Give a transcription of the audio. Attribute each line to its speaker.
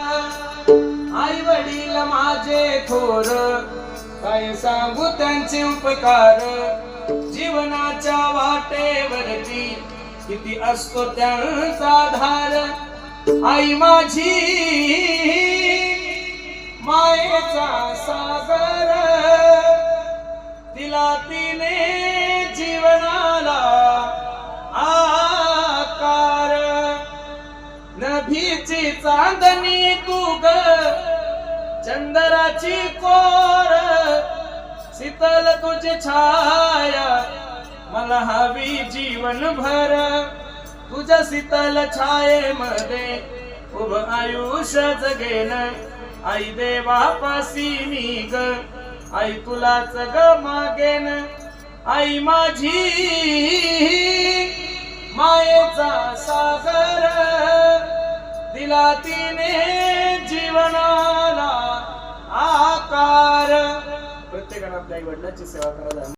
Speaker 1: आई वडील माझे थोर काय सांगू त्यांचे उपकार? जीवनाच्या वाटेवरती किती असतो त्यांचा धार? आई माझी मायेचा सागर तिला तिने नभीची चांदणी तू ग चंदराची कोर शीतल तुझे छाया मला हवी जीवन भर तुझ्या शीतल छायेमध्ये उभ आयुष्य जगेन आई देवापासी मी ग आई तुलाच ग मागेन. आई माझी मायेचा सागर. दिला तिने जीवनाला आकार. प्रत्येकानं आपल्या आई वडिलांची सेवा करायला